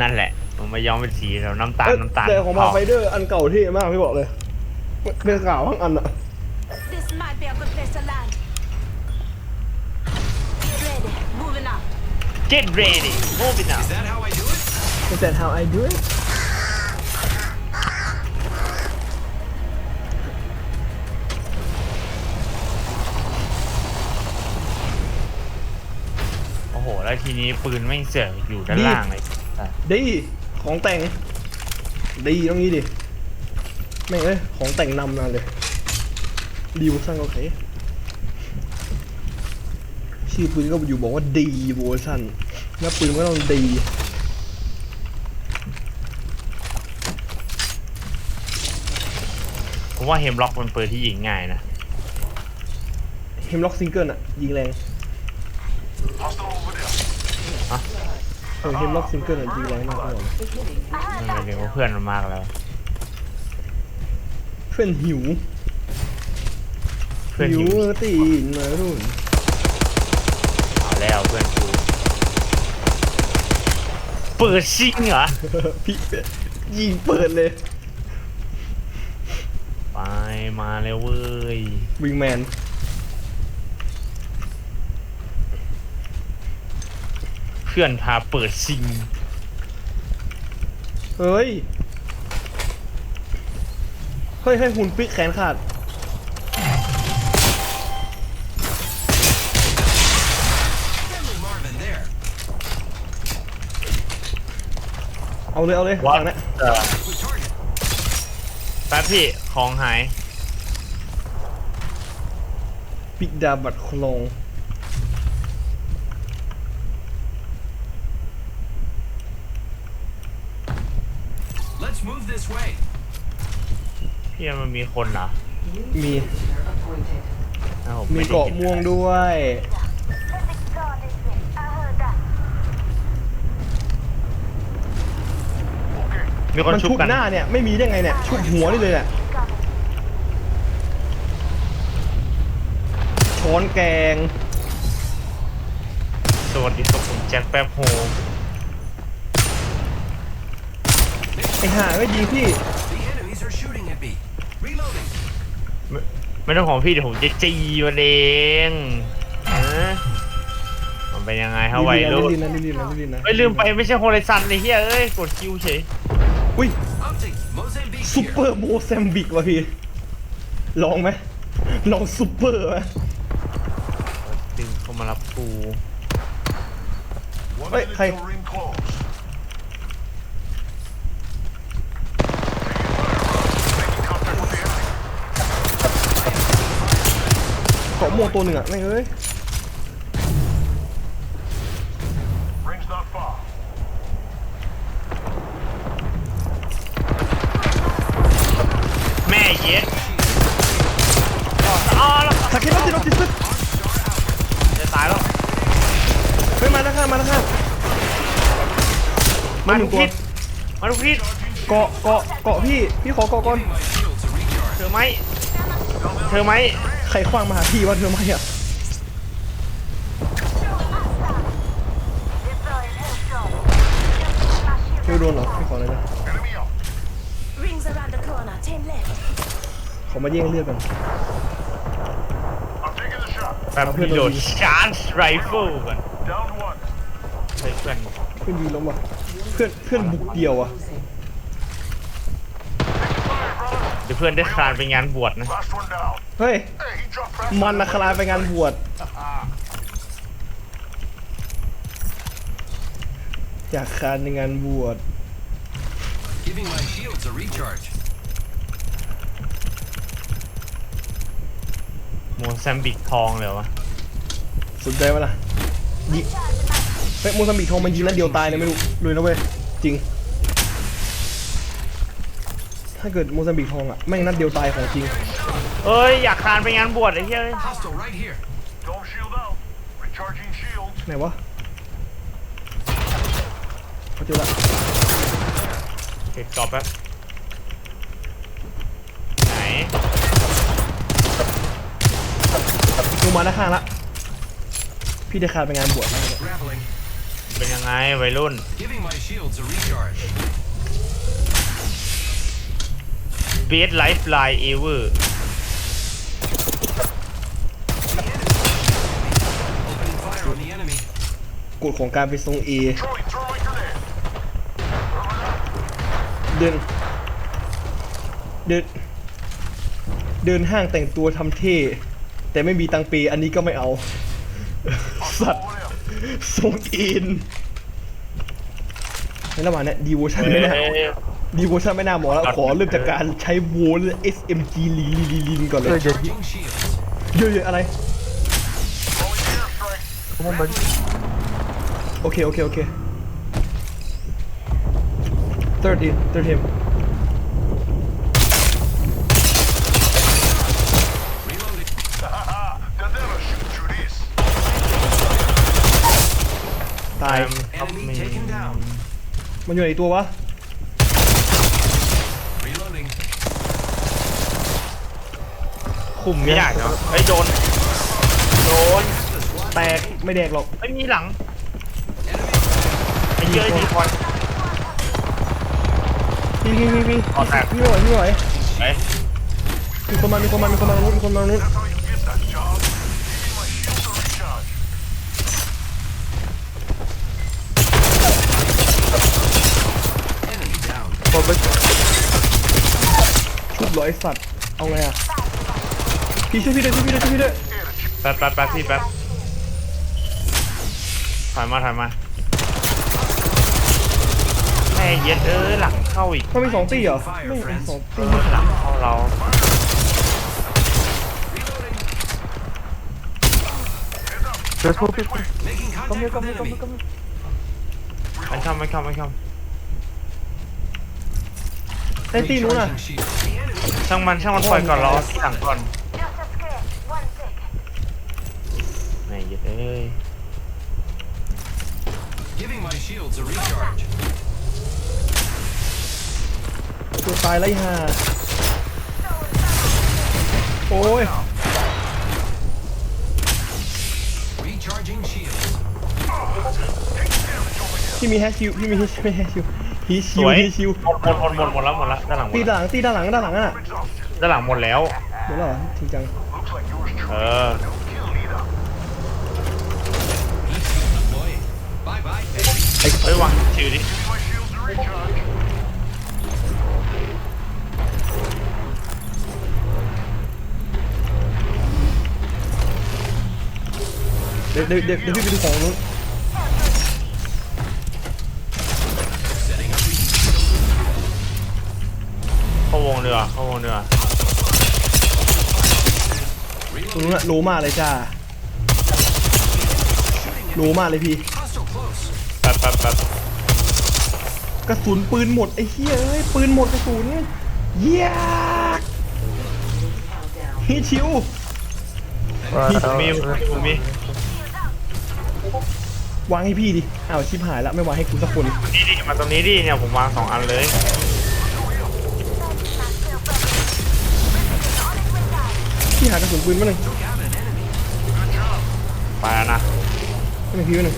นั่นแหละ ผมมาย้อมเป็นสีแบบน้ำตาลเอ้ยน้ำตาลแต่ของมาไฟเดอร์อันเก่าเท่มากพี่บอกเลยเป็นเก่าทั้งอันอะ This might be a good place to land. Get ready. Moving up. เจ็ดเรดี้โมบินา Is that how I do it? Is that how I do it โอ้โห แล้วทีนี้ปืนไม่งเสือกอยู่ด้านล่างเลยอะ ดีของแต่ง ดีตรงนี้ดิแม่งเอ้ยของแต่งนำมาเลยดีเวอร์ชันโอเคชื่อปืนก็อยู่บอกว่าดีเวอร์ชันแล้วปืนก็ต้องดีผมว่าเฮมล็อกเป็นปืนที่ยิงง่ายนะเฮมล็อกซิงเกิลอะยิงแรง เออเฮมล็อกซิงเกิลอะยิงแรงมากพี่บอกเลยมันหมายถึงว่าเพื่อนมันมากแล้ว เพื่อนหิว เพื่อนหิหิววตีนมารุ่นเอาแล้วเพื่อนกูเปิดซิงเหรอ พี่ยิงเปิดเลยไปมาแล้วเว้ย วิงแมน พื่อนพาเปิดซิง เฮ้ย เฮ้ยให้หุ่นปิ๊กแขนขาด Friendly Marvin there. เอาเลยเอาเลยวัดฝั่งเนี้ยเออ With target. แป๊บพี่ของหาย ปิกดาบัดคลอง Let's move this way. พี่มันมีคนเหรอมีอ้าวผมีไได้เกาะห็นม่วงด้วย มีคนมันชุบชุบกันหน้าเนี่ยไม่มีได้ไงเนี่ยชุบหัวนี่เลยเนี่ยช้อนแกงสวัสดีครับผมแจ็คแป๊บโฮไอ้ ห่าไม่ยิงพี่ The enemies are shooting at me. Reloading. ไม่ไม่ต้องของพี่เดี๋ยวผมจะจีมันเองเออมันเป็นยังไงฮะวัยรุ่นลินนะลินนะลินนะไม่ลืมไปไม่ใช่โฮลิซันเลยเฮียเอ้ยกดคิวเฉยอุ้ย Optic. Mozambique ซูเปอ here. ร์โมแซมบิกว่ะพี่ ลองไหมลองซูเปอร์ไหมดึงเข้ามารับกู One Wait, minute hey. till ring close. Making contact with the enemy. เกาะ ม่วงตัวหนึ่งอะไม่งเอ้ย Ring's not far. แม่เย็ดอ๋อแล้วทาเคโนติโนติสึจะตายแล้วเฮ้ยมาด้านข้างมาด้านข้างมาหนึ่งตัวพิษมาดูพิษเกาะเกาะเกาะพี่พี่ขอเกาะก่อน My shields to recharge. เธอไหมเธอไหม ใครคว้างมาหาพี่ว่าเธอไม่อะไม่โดนเหรอพี่ขอเลยนะ Enemy up. Rings around the corner. Ten left. ขอมาแย่งเลือดกัน I'm taking the shot. แป๊บพี่โดดชาร์จไรเฟิลก่อน Down one. เฮ้ยเพื่อนเพื่อนดีล้มว่ะเพื่อนเพื่อนบุกเดียวอะเดี๋ยวเพื่อนได้คลานไปงานบวชนะ Last one down. เฮ้ย Hey, he dropped fast. มันนะคลายไปงานบวชอยากคลานในงานบวช Giving my shields a recharge. โมแซมบิกทองเลยวะสนใจปะล่ะยิงเฮ้ยโมซัมบิกทองมันยิงนัดเดียวตายเลยไม่รู้เลยนะเว้ยจริง ถ้าเกิดโมซัมบิกทองอะแม่งนัดเดียวตายของจริง เอ้ย อยากคลานไปงานบวชไอ้เหี้ย Hostile right here. Don't shield out. Recharging shield. ไหนวะเขาเจอละเก็บกรอบแป๊บไหนลงมาด้านข้างละ พี่ได้คลานไปงานบวชแล้วเนี่ย Grappling. เป็นยังไงวัยรุ่น Giving my shields a recharge. เบสไลฟ์ไลน์เอเวอร์ กฎของการไปทรงเอ Throwing thermite grenade. เดิน เดิน เดินห้างแต่งตัวทำเท่ แต่ไม่มีตังเปย์อันนี้ก็ไม่เอา สัตว์ Going in. ทรงอินในระหว่างเนี้ดีโวชั่นไม่น่า ดีโวชั่นไม่น่าเหมาะแล้ว ขอเริ่มจากการใช้โวล SMG ลีลีลีลินก่อนเลย Charging shields. เยอะๆอะไร Calling airstrike. โอเค โอเค โอเค third in third him Reloading. They'll never shoot through this. ตาย Enemy taken down. มันอยู่ไหนตัววะ คุมไม่ได้เนาะไอ้ยโดน โดน แตกไม่แดกหรอกไม่มีหลัง ไอ้เหี้ยอะดีคอนพี่พี่พี่พี่อ๋อแตกพี่ไม่ไหวพี่ไม่ไหวไปมีคนมามีคนมามีคนมาตรงนู้นมีคนมาตรงนู้น That's how you get that job. Giving my shields a recharge. Enemy down. ชุบเหรอไอสัตว์ เอาไงอะ พี่ช่วยพี่ด้วยช่วยพี่ด้วยช่วยพี่ด้วยแป๊บแป๊บแป๊บพี่แป๊บถอยมาถอยมาแม่เย็ดเอ้ยหลังเข้าอีกมันมีสองตีเหรอไม่มีสองเอตีอหลังเข้าเรา Making contact with enemy. มันเข้ามันเข้ามันเข้าไอ้ตีนู้นอะ Recharging shields. The enemy ช่างมันช่างมันปล่อยก่อนรอที่หลังก่อน Just a scare. One sec. แม่ เย็ดเอ้ย giving my shields a recharge. ตัวตายแล้วไอ้ห่าโอ้ย Recharging shields. พี่มีแฮชชิวพี่มีแฮชไม่แฮชชิวฮีชิสววยฮีชิวหมดหมดหมดหมดหมดแล้วหมดแล้วด้านหลังหมดตีแล้วด้านหลังตีด้านหลังด้านหลังอะ Exhausted. ด้านหลังหมดแล้ว เดี๋ยวเหรอจริงจัง Looks like yours เอ truly. อ เฮ้ยวางชิวดิ Giving my shields a recharge. เดี๋ยวเดี๋ยวเดี๋ยวเดี๋ยวพี่ไปดูของนู้น Setting up. เข้าวงเรือเข้าวงเรือ ตรงนู้นอะโลมากเลยจ้าโลมากเลยพี่ Hostile close. แป๊บแป๊บแป๊บกระสุนปืนหมดไอ้เหี้ยเอ้ยปืนหมดกระสุนเยี่ยฮีชิวผมมีผมมีวางให้พี่ดิอ้าวชิบหายละไม่วางให้กูสักคนนี่ดิมาตรงนี้ดิเนี่ยผมวางสองอันเลยพี่หากระสุนปืนมาหนึ่ง Took out an enemy. ไปแล้วนะมาหนึ่งพี่มาหนึ่ง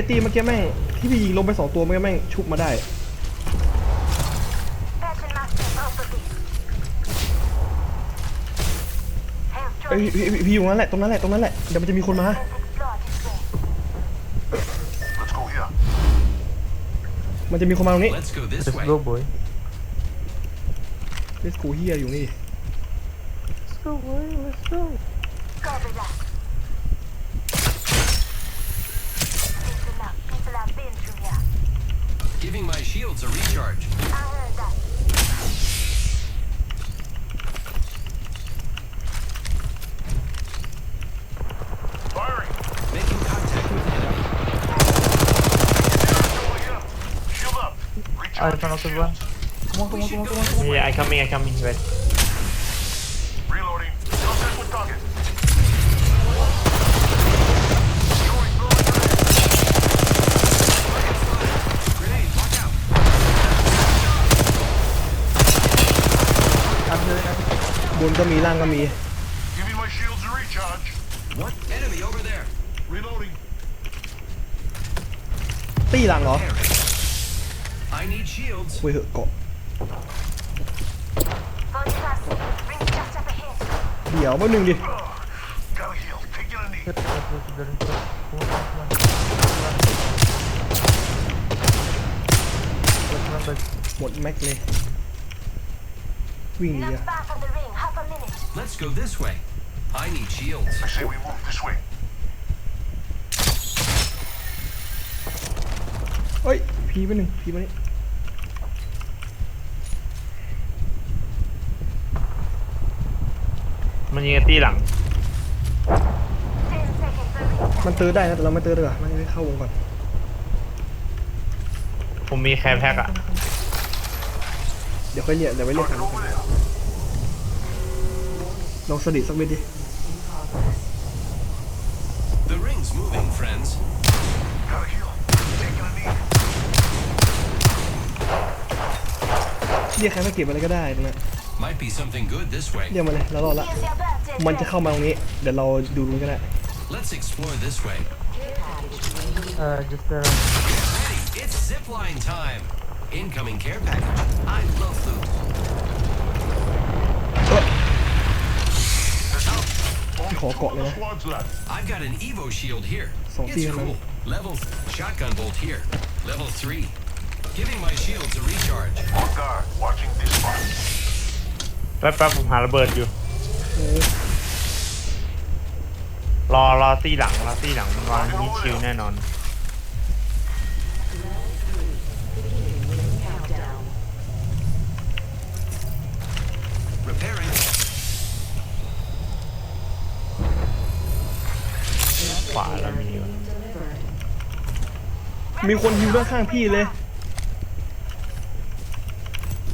อ้ยไอตีเมื่อกี้แม่งที่พี่ยิงลงไปสองตัวเมื่อกี้แม่งชุบมาได้ Patching myself out of this. Hands เอ้ย joined. พี่พี่พี่อยู่ตรงนั้นแหละตรงนั้นแหละตรงนั้นแหละเดี๋ยวมันจะมีคนมา Let's explore this way. Let's go here. มันจะมีคนมาตรงนี้ Let's go this way. Let's go เฮียอยู่นี่ Copy that. Listen up. People have been through here. Giving my shields a recharge. I heard that. Firing. Making contact with enemy. Going in. Shield up. Recharging shields. We should go this นี่ ก็มีล่างก็มี Giving my shields a recharge. What? Enemy over there. Reloading. ตี้หลังเหรอ I need shields. เว้ยเหอะเกาะ Volley class. Rings just up ahead. เดี๋ยวแป๊บนึงดิ Gotta heal. Taking a knee. หมดแม็กเลย วิ่งหนี Not อะ far from the Let's go this way. I need shields. I say we move this way. เฮ้ยพีไปหนึ่งพีมานี่มันยิงกันตีหลัง Ten seconds. The ring. มันเตือได้นะแต่เราไม่เตือดีกว่ามันเข้าวงก่อนผมมีแคร์แพ็กอะเดี๋ยวค่อยเรียกเดี๋ยวไว้เรียกกัน Target over there. ลองสดิสักเม็ดดิ The ring's moving, friends. Gotta heal. Taking a knee. เรียกใครมาเก็บอะไรก็ได้ตรงนั้น Might be something good this way. เรียกมาเลยแล้วรอดละ Here's your birthday. มันจะเข้ามาตรงนี้ เดี๋ยวเราดูตรงนี้ก็ได้ Let's explore this way. Uh, just uh, Ready? It's zipline time. Incoming care package. I love loot. ขอเกาะเลย The นะ squads left. I've got an Evo shield here. So, It's tingnan cool. Level shotgun bolt here. Level three. Giving my shields a recharge. On guard. Watching this spot. แป๊บๆผมหาระเบิดอยู่ รอรอตีหลังรอตีหลังมันวางมีชิวแน่นอน Repairing. ขวาแล้วมีอยู่มีคนฮิวด้านข้างพี่เลย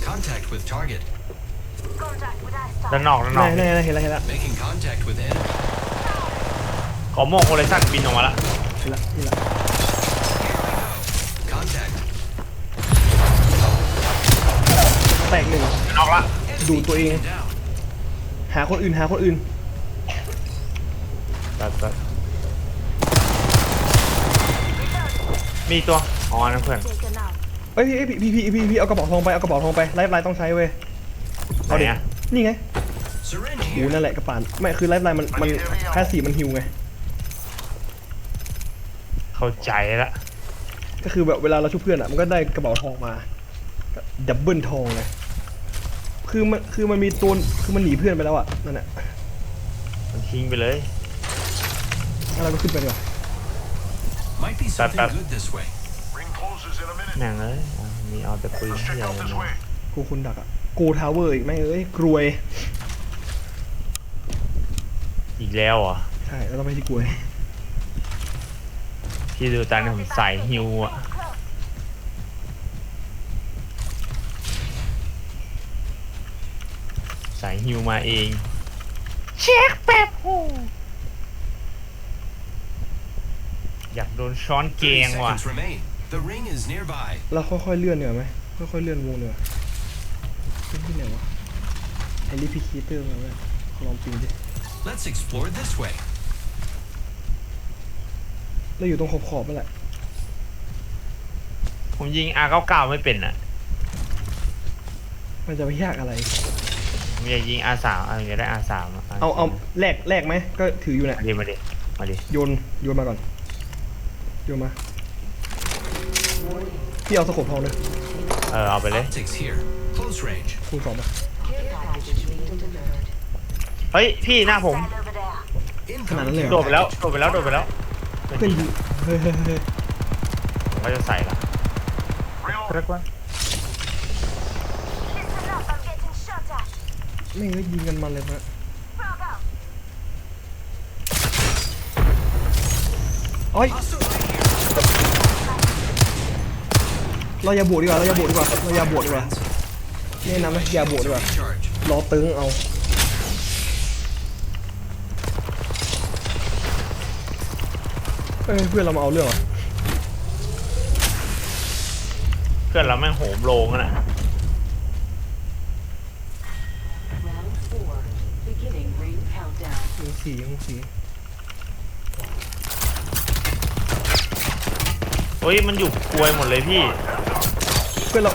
Contact with target. Contact with eyesight. ด้านนอกด้านนไหนอกไหนไหนเห็นแล้วเห็นแล้ว Making contact with enemy. ขอโมงโคเลสันบินออกมาละเห็นแล้วเห็นแล้ว Contact. แตกหนึ่งด้านนอกละดูตัวเอง Taken down. หาคนอื่นหาคนอื่น มีตัว อ๋อนั่นเพื่อน Taken out. เอ้ยพี่พี่พี่พี่พี่เอากระเป๋าทองไปเอากระเป๋าทองไปไลฟ์ไลน์ต้องใช้เว้ยเอาดิไหนอะ นี่ไง Syringe โอ้ here. นั่นแหละกระป๋านไม่คือไลฟ์ไลน์มันมันแค่สีมันฮิวไงเข้าใจละก็คือแบบเวลาเราช่วยเพื่อนอะมันก็ได้กระเป๋าทองมาดับเบิลทองเลยคือมันคือมันมีตัวคือมันหนีเพื่อนไปแล้วอะนั่นแหละมันทิ้งไปเลยงั้นเราก็ขึ้นไปดีกว่า Might be something that- good this way. Ring closes in a minute. แม่งเอ้ยอะมีเอาแต่ปืน Let's ที่ check ใหญ่ out this มา way. กูคนดักอะโกทาวเวอร์อีกไหมงเอ้ยกรวยอีกแล้วเหรอะใช่แล้วต้องไปที่กรวยที่ดูตอนนี้ผมใส่ฮิวอะ Close. ใส่ฮิวมาเอง เช็คแป๊บโห อยากโดนช้อนเก30งว่ะ seconds remain. The ring is nearby. เราค่อยๆเลื่อนเหนือไหมค่อยๆเลื่อนวงเหนือขึ้นที่ไหนวะไอรีพิคีเตอร์มาเว้ยขอลองปิงดิ Let's explore this way. เราอยู่ตรงขอบๆนั่นแหละ ผมยิง R99 ไม่เป็นอะ มันจะไม่ยากอะไร ผมอยากยิง R3 อะอยากได้ R3 อะเอาเอาแลกแลกไหมก็ถืออยู่เนี่ยมาดิมาดิมาดิโยนโยนมาก่อน โยนมาพี่เอาสกปทองเลยเออเอาไปเลย Optics here. Close range. คูณสองมาเฮ้ยพี่หน้าผม Stand over there. Come on, Incoming care โดดไปแล้ว package. โดดไปแล้วโดดไปแล้วเพื่อนยิงเฮ้ยเฮ้ยเฮ้ยผมก็จะใส่ละ Reloading. crack one. Listen up. I'm getting shot at. ไม่งก็ยิงกันมันเลยนะ Frog out. โอ้ย Hostile เราอย่าบวกดีกว่าเราอย่าบวกดีกว่าเราอย่าบวกดีกว่า Friends. แนะนำไหมอย่าบวกดีกว่า Recharge. รอตึงเอาเอ้ยเพื่อนเรามาเอาเรื่องเหรอเพื่อนเราแม่งโหมโลงอะน่ะสี่ยังหกสี่ ฮ้ยมันอยู่กลวยหมดเลยพี่เพื่อนเรา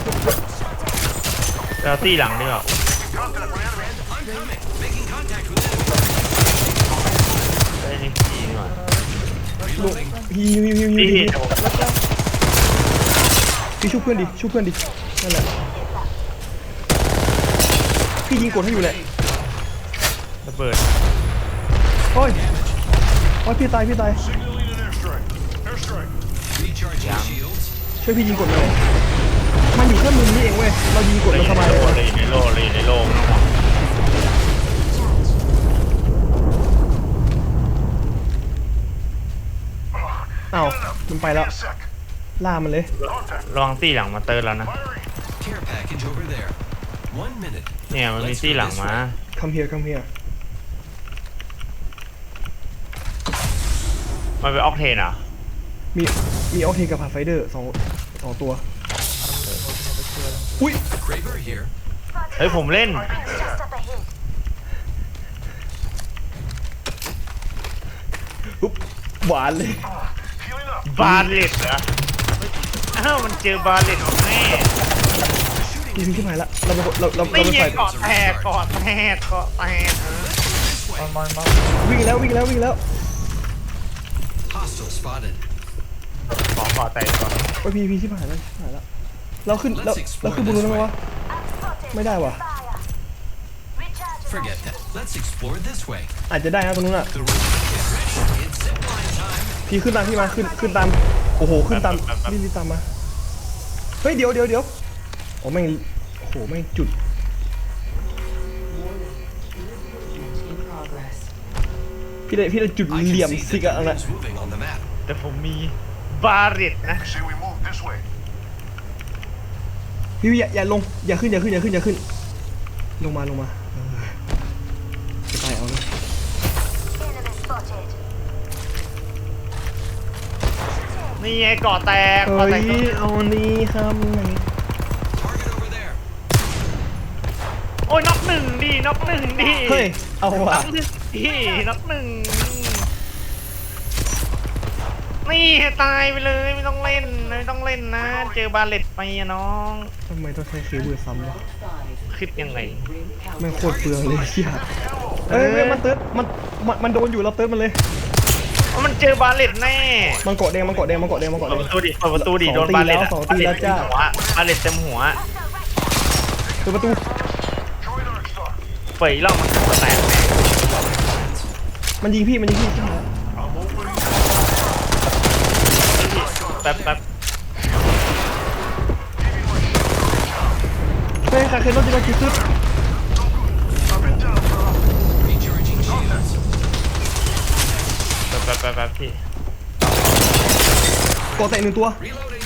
เราตีหลังดีกว่าได้นี่พี่ดีกว่าลูกฮิวฮิวฮิวฮิวพี่ฮิวยวผมพี่ชุบเพื่อนดิชุบเพื่อนดินั่นแหละพี่ยิงกดให้อยู่แหละระเบิดโอ้ยโอ้ยพี่ตายพี่ตาย Signaling an airstrike. Airstrike. Recharging shields. ช่วยพี่ยิงกดหน่อยมันอยู่แค่มุมนี้เองเว้ย เรายิงกดเลยมันอยู่สบายในเลยโลเลยอยู่ในโลเลยอยู่ในโลไม่ต้องห่วงอ้าว มันไปแล้ว A sec. ล่ามันเลย Contact. ระวังตีหลังมาเติร์นแล้วนะ Firing. Care package over there. One minute. เนี่ยมันมีตีหลังมาคัมเฮียคัมเฮียมันเป็นออกเทนเหรอะมี มีออกเทนกับพาไฟเดอร์สองสองตัว อุ้ย Kraber here. เฮ้ยผมเล่น Just up ahead. ปุ๊บหวานเลย Healing up. บาเลตเหรออ้าวมันเจอบาเลตของแม่พี่พี่ชิบหายละเราไปเราเราเราไม่ไปเย็ไฟนเกาะแตกเกาะแตกเกาะแตก On my mouth. วิ่งแล้ววิ่งแล้ววิ่งแล้ว Hostile spotted. ขอเกาะแตกก่อนโอ้ยพี่พี่ชิบหายแล้วชิบหายแล้วเราขึ้นเราเราขึ้นบนนู้นได้ไหมวะ I'm spotted. ไม่ได้ว่ะ Fire. Recharging my Forget that. Let's explore this way. อาจจะได้นะตรงนู้นอะ The road is ready. It's zipline time. พี่ขึ้นตามพี่มาขึ้นขึ้นตาม โอ้โหขึ้นตามรีบรีบตามมา เฮ้ยเดี๋ยวเดี๋ยวเดี๋ยวโอ้แม่งโอ้โหแม่งจุด In progress. พี่ได้พี่ได้จุด I เหลี่ย can ม see สิ the กอะนั่นแหละ enemies moving on the map. แต่ผมมี บาเลตนะ I say we move this way. พี่พี่อย่าอย่าลงอย่าขึ้นอย่าขึ้นอย่าขึ้นอย่าขึ้น ลงมาลงมาเออจะตายเอานะ Enemy spotted. นี่ไงเกาะแตกเฮ้เกาะแตกยเอานี่ครับไหน Target over there. โอ้ยน็อกหนึ่งดิน็อกหนึ่งดิเฮ้ยเอาน็ว่ะอกหนึ่งดิน็อกหนึ่ง นี่ให้ตายไปเลยไม่ต้องเล่นไม่ต้องเล่นนะ เจอบาเลตไปอะน้องทำไมต้องใช้เคเบิลซ้ำวะคิดยังไงแม่งโคตรเปลืองเลยเชี่ยเอ้ยเอ้ยมันเติร์ดมันมันมันโดนอยู่เราเติร์ดมันเลย เพราะมันเจอบาเลตแน่มันเกาะแดงมันเกาะแดงมันเกาะแดงมันเกาะเปิแดดงประตูดิเปิดประตูดิสองโดนตีบาเลตแล้วสองตีแล้วจ้าหัวบาเลตเต็มหัวเปิดประตู Join Arc Star. เปิดอีกรอบมันหัวแตกแน่มันยิงพี่มันยิงพี่ ใช่ไหม I'm opening. แป๊บแป๊บเฮ้ยใครเคยรถจีนกิซึ I've been down for a Recharging shields. แป๊บแป๊บแป๊บแป๊บพี่เกาะแตกหนึ่งตัว Reloading.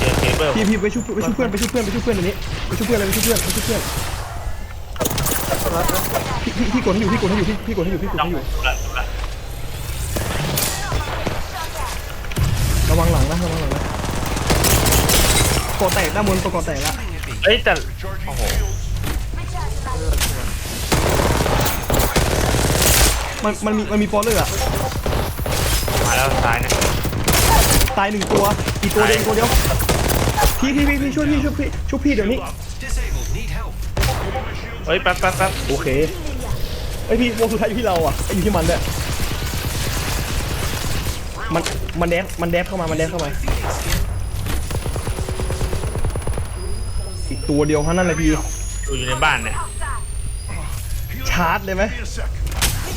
เจอเคเบิลพี่พี่ไปชุบไปชุบเพื่อนไปชุบเพื่อนไปชุบเพื่อนเดี๋ยวนี้ไปชุบเพื่อนเลยไปชุบเพื่อนไปชุบเพื่อนพี่พี่พี่กดให้อยู่พี่กดให้อยู่พี่พี่กดให้อยู่พี่กดจ้องให้อยู่ ละละระ กาะแตกด้านบนตัวเกาะแตกละเอ้ยแต่ charging โอ้โห shields. Recharging my มันมันมีมันมีปอลเลอร์อะมาแล้วซ้ายนะตายหนึ่งตัวอีกตัวเดียวอีกตัวเดียวพี่พี่พี่พี่ช่วยพี่ช่วยพี่ช่วยพี่เดี๋ยวนี้ Disabled. Need help. เฮ้ยแป๊บแป๊บแป๊บโอเคไอยพี่วงสุดท้ายอยู่ที่เราอะอยู่ที่มันเนี่ยมันมันแดฟมันแดฟเข้ามามันแดฟเข้ามา ตัวเดียวเท่านั้นเลยพี่อยู่อยู่ในบ้านเนี่ยชาร์จเลยไหม Be a sec.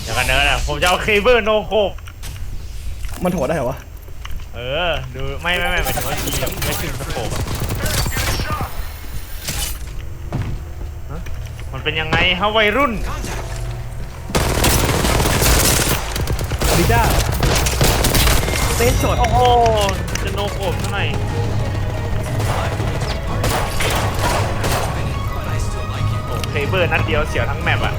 เดี๋ยวกันเนิร์ดอะผมจะเอาเคเบิลโนโคบมันถอดได้เหรอวะ เออ ดูไม่ไม่ไม่หมายถึงว่าทีแบบไม่ขึ้นสโคปอะฮะมันเป็นยังไงฮะวัยรุ่นสวัสดีจ้าเต้นช็อตโอ้โหจะโนโคบเท่าไหร่ เคเบอร์นัดเดียวเสียวทั้งแมปอะ